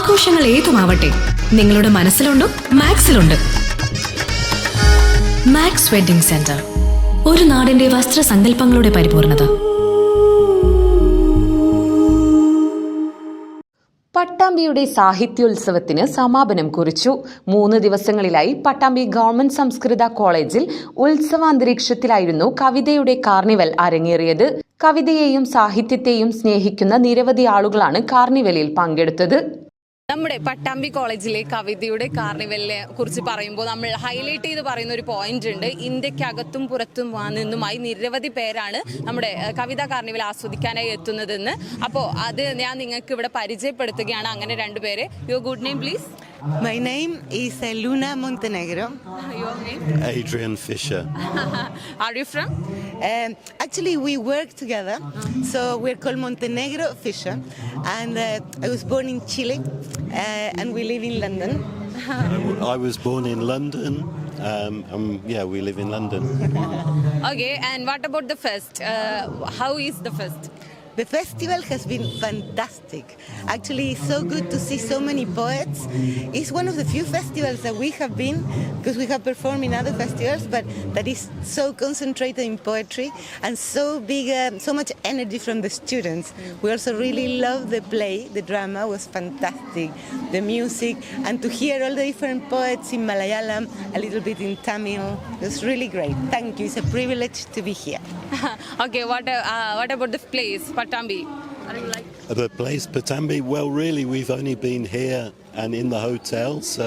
ആഘോഷങ്ങൾ ഏതുമാവട്ടെ നിങ്ങളുടെ മനസ്സിലുണ്ടോ മാക്സിലുണ്ട്. മാക്സ് വെഡിംഗ് സെന്റർ ഒരു നാടിന്റെ വസ്ത്രസങ്കല്പങ്ങളുടെ പരിപൂർണത. പട്ടാമ്പിയുടെ സാഹിത്യോത്സവത്തിന് സമാപനം കുറിച്ചു. മൂന്ന് ദിവസങ്ങളിലായി പട്ടാമ്പി ഗവൺമെന്റ് സംസ്കൃത കോളേജിൽ ഉത്സവാന്തരീക്ഷത്തിലായിരുന്നു കവിതയുടെ കാർണിവൽ അരങ്ങേറിയത്. കവിതയെയും സാഹിത്യത്തെയും സ്നേഹിക്കുന്ന നിരവധി ആളുകളാണ് കാർണിവലിൽ പങ്കെടുത്തത്. നമ്മുടെ പട്ടാമ്പി കോളേജിലെ കവിതയുടെ കാർണിവലിനെ കുറിച്ച് പറയുമ്പോൾ നമ്മൾ ഹൈലൈറ്റ് ചെയ്ത് പറയുന്ന ഒരു പോയിന്റ് ഉണ്ട് ഇന്ത്യക്കകത്തും പുറത്തും നിന്നുമായി നിരവധി പേരാണ് നമ്മുടെ കവിതാ കാർണിവൽ ആസ്വദിക്കാനായി എത്തുന്നതെന്ന് അപ്പോൾ അത് ഞാൻ നിങ്ങൾക്ക് ഇവിടെ പരിചയപ്പെടുത്തുകയാണ് അങ്ങനെ രണ്ടുപേരെ your good name please My name is Eluna Luna Montenegro. Your name? Adrian Fisher. Are you from? Um, actually, we work together, so we're called Montenegro Fisher. And uh, I was born in Chile, Uh, and we live in London. I was born in London. Um, um, yeah, we live in London. okay, and what about the fest? Uh, how is the fest? The festival has been fantastic. Actually, it's so good to see so many poets. It's one of the few festivals that we have been, because we have performed in other festivals, but that is so concentrated in poetry and so big, um, so much energy from the students. We also really love the play. The drama was fantastic. The music and to hear all the different poets in Malayalam, a little bit in Tamil, it was really great. Thank you. It's a privilege to be here. okay, what uh, what about the place? Place Pattambi The place Patambi, well, really, we've only been here and in the hotel, so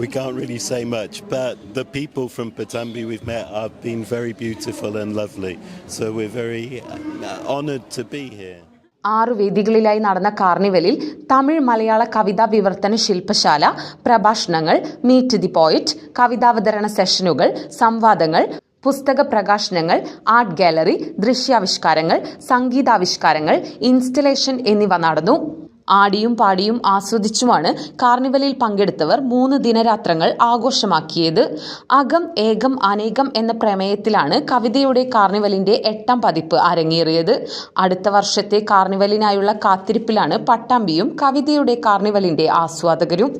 we can't really say much. But the people from Patambi we've met have been very beautiful and lovely, so we're very honored honoured to be here. ആറ് വേദികളിലായി നടന്ന കാർണിവലിൽ തമിഴ് മലയാള കവിതാ വിവർത്തന ശില്പശാല പ്രഭാഷണങ്ങൾ meet the പോയിറ്റ് കവിതാവതരണ സെഷനുകൾ സംവാദങ്ങൾ പുസ്തക പ്രകാശനങ്ങൾ ആർട്ട് ഗാലറി ദൃശ്യാവിഷ്കാരങ്ങൾ സംഗീതാവിഷ്കാരങ്ങൾ ഇൻസ്റ്റലേഷൻ എന്നിവ നടന്നു. ആടിയും പാടിയും ആസ്വദിച്ചുമാണ് കാർണിവലിൽ പങ്കെടുത്തവർ മൂന്ന് ദിനരാത്രങ്ങൾ ആഘോഷമാക്കിയത്. അകം ഏകം അനേകം എന്ന പ്രമേയത്തിലാണ് കവിതയുടെ കാർണിവലിന്റെ എട്ടാം പതിപ്പ് അരങ്ങേറിയത്. അടുത്ത വർഷത്തെ കാർണിവലിനായുള്ള കാത്തിരിപ്പിലാണ് പട്ടാമ്പിയും കവിതയുടെ കാർണിവലിന്റെ ആസ്വാദകരും.